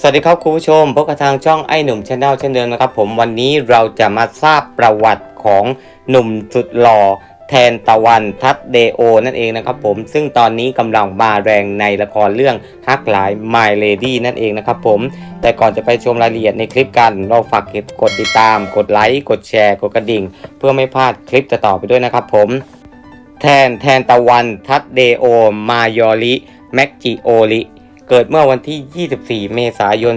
สวัสดีครับคุณผู้ชมพบกับทางช่องไอ้หนุ่มชาแนลเช่นเดิมนะครับ ผมวันนี้เราจะมาทราบประวัติของหนุ่มสุดหล่อแทนตะวันทัดเดโอนั่นเองนะครับผมซึ่งตอนนี้กำลังมาแรงในละครเรื่องฮักหลาย My Lady นั่นเองนะครับผมแต่ก่อนจะไปชมรายละเอียดในคลิปกัน เราฝากกดติดตาม กดไลค์กดแชร์ กดกระดิ่ง เพื่อไม่พลาดคลิปจะต่อไปด้วยนะครับผมแทนแทนตะวันทัดเดโอมายอริแม็กจิโอริ เกิดเมื่อวันที่ 24 เมษายน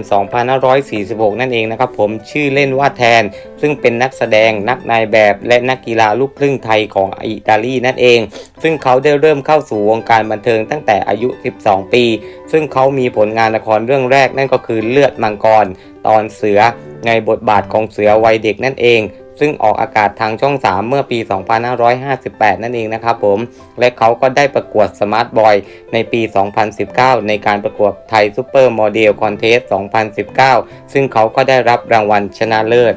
2546 นั่นเองนะครับผมชื่อเล่นว่าแทน ซึ่งเป็นนักแสดงนักนายแบบและนักกีฬาลูกครึ่งไทยของอิตาลีนั่นเอง ซึ่งเขาได้เริ่มเข้าสู่วงการบันเทิงตั้งแต่อายุ 12 ปี ซึ่งเขามีผลงานละครเรื่องแรกนั่นก็คือเลือดมังกร ตอนเสือในบทบาทของเสือวัยเด็กนั่นเอง ซึ่งออกอากาศทางช่อง 3 เมื่อปี 2558 นั่นเองนะครับผม และเขาก็ได้ประกวดสมาร์ทบอยในปี 2019 ในการประกวดไทยซูเปอร์โมเดลคอนเทส 2019 ซึ่งเขาก็ได้รับรางวัลชนะเลิศ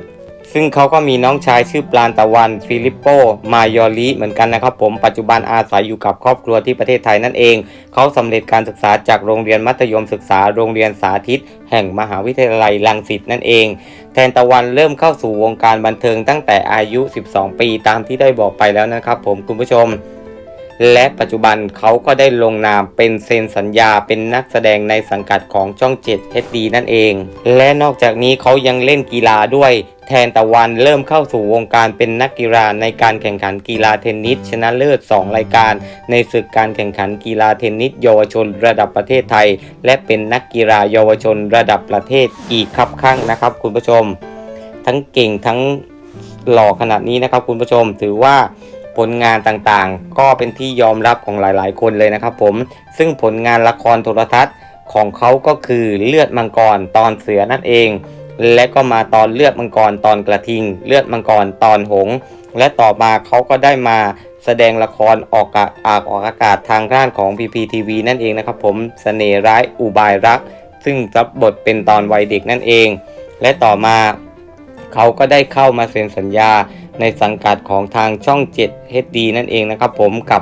ซึ่งเขาก็มีน้องชายชื่อปลานตะวันฟิลิปโป มายอริเหมือนกันนะครับผมปัจจุบันอาศัยอยู่กับครอบครัวที่ประเทศไทยนั่นเอง เขาสำเร็จการศึกษาจากโรงเรียนมัธยมศึกษาโรงเรียนสาธิต แห่งมหาวิทยาลัยรังสิตนั่นเอง แทนตะวันเริ่มเข้าสู่วงการบันเทิงตั้งแต่อายุ 12 ปีตามที่ได้บอกไปแล้วนะครับผมคุณผู้ชมและปัจจุบันเขาก็ได้ลงนามเป็นเซ็นสัญญาเป็นนักแสดงในสังกัดของช่อง 7 HD นั่นเอง และนอกจากนี้เขายังเล่นกีฬาด้วย แทนตะวันเริ่มเข้าสู่วงการเป็นนักกีฬาในการแข่งขันกีฬาเทนนิสชนะเลิศ 2 รายการ ในศึกการแข่งขันกีฬาเทนนิสเยาวชนระดับประเทศไทย และเป็นนักกีฬาเยาวชนระดับประเทศอีกครับข้างนะครับ คุณผู้ชม ทั้งเก่งทั้งหล่อขนาดนี้นะครับ คุณผู้ชมถือว่าผลงานต่างๆ ก็เป็นที่ยอมรับของหลายๆ คนเลยนะครับผมซึ่งผลงานละครโทรทัศน์ของเขาก็คือเลือดมังกรตอนเสือนั่นเอง และก็มาตอนเลือดมังกรตอนกระทิง เลือดมังกรตอนหงส์และต่อมาเขาก็ได้มาแสดงละครออกอากาศออกอากาศทางด้านของ PPTV นั่นเองนะครับผมเสน่ร้ายอุบายรัก ซึ่งรับบทเป็นตอนวัยเด็กนั่นเอง และต่อมาเขาก็ได้เข้ามาเซ็นสัญญาในสังกัดของทางช่อง 7 HD นั่นเองนะครับผมกับ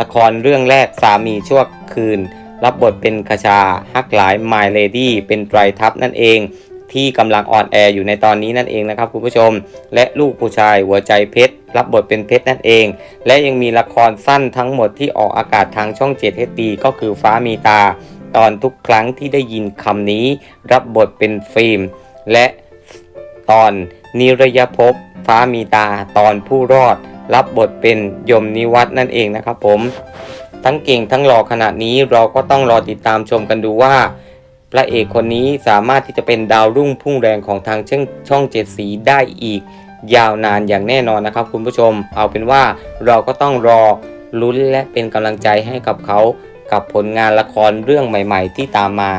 ละครเรื่องแรกสามีชั่วคืน รับบทเป็นคชาฮักหลาย My Lady เป็นไตรทัพนั่นเอง ที่กำลังออนแอร์อยู่ในตอนนี้นั่นเองนะครับคุณผู้ชม และลูกผู้ชายหัวใจเพชรรับบทเป็นเพชรนั่นเอง และยังมีละครสั้นทั้งหมดที่ออกอากาศทางช่อง7 HD ก็คือฟ้ามีตา ตอนทุกครั้งที่ได้ยินคำนี้ รับบทเป็นฟิล์ม และตอนนิรยภพฟ้ามีตาตอนผู้รอด รับบทเป็นยมนิวัฒน์นั่นเองนะครับผม ทั้งเก่งทั้งหล่อขนาดนี้เราก็ต้องรอติดตามชมกันดูว่า พระเอกคนนี้สามารถที่จะเป็นดาวรุ่งพุ่งแรงของทางช่องช่องเจ็ดสีได้อีก ยาวนานอย่างแน่นอนนะครับ คุณผู้ชม เอาเป็นว่าเราก็ต้องรอลุ้นและเป็นกำลังใจให้กับเขากับผลงานละครเรื่องใหม่ ๆ ที่ตามมา